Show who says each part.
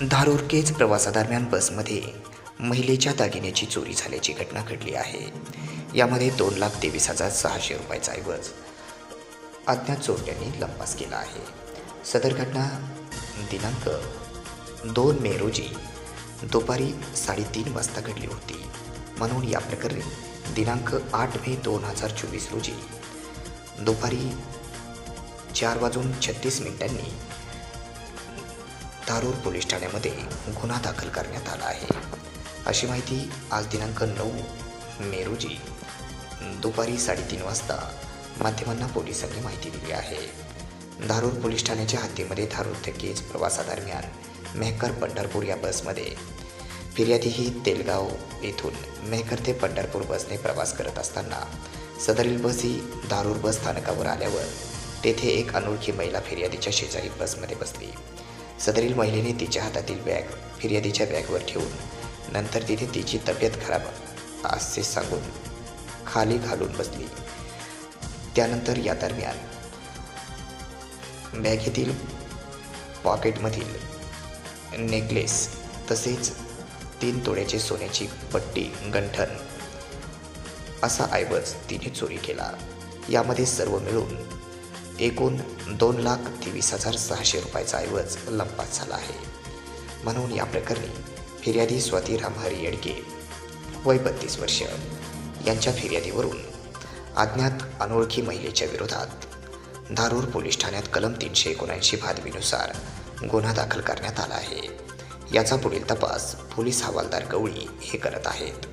Speaker 1: धारूर केज प्रवासादरम्यान बसमध्ये महिलेच्या दागिन्याची चोरी झाल्याची घटना घडली आहे. यामध्ये दोन लाख तेवीस हजार सहाशे रुपयाचा ऐवज अज्ञात चोरट्यांनी लंपास केला आहे. सदर घटना दिनांक दोन मे रोजी दुपारी साडेतीन वाजता घडली होती. म्हणून या प्रकरणी दिनांक आठ मे दोन हजार चोवीस रोजी दुपारी चार वाजून छत्तीस मिनिटांनी धारूर पोलीस ठाण्यामध्ये गुन्हा दाखल करण्यात आला आहे. अशी माहिती आज दिनांक नऊ मे रोजी दुपारी साडेतीन वाजता माध्यमांना पोलिसांनी माहिती दिली आहे. धारूर पोलीस ठाण्याच्या हद्दीमध्ये धारूर ते केज प्रवासादरम्यान मेहकर पंढरपूर या बसमध्ये फिर्यादी ही तेलगाव येथून मेहकर ते पंढरपूर बसने प्रवास करत असताना सदरील बस ही धारूर बस स्थानकावर आल्यावर तेथे एक अनोळखी महिला फिर्यादीच्या शेजारी बसमध्ये बसली. सदरील महिलेने तिच्या हातातील बॅग फिर्यादीच्या बॅगवर ठेवून नंतर तिथे तिची तब्येत खराब असे सांगून खाली घालून बसली. त्यानंतर या दरम्यान बॅगेतील पॉकेटमधील नेकलेस तसेच तीन तोड्याचे सोन्याची पट्टी गंठन असा ऐवज तिने चोरी केला. यामध्ये सर्व मिळून एकूण दोन लाख तेवीस हजार सहाशे रुपयाचा ऐवज लंपात झाला आहे. म्हणून या प्रकरणी फिर्यादी स्वाती रामहरी येडके वय बत्तीस वर्ष यांच्या फिर्यादीवरून अज्ञात अनोळखी महिलेच्या विरोधात धारूर पोलीस ठाण्यात कलम तीनशे एकोणऐंशी भादवीनुसार गुन्हा दाखल करण्यात आला आहे. याचा पुढील तपास पोलीस हवालदार गवळी हे करत आहेत.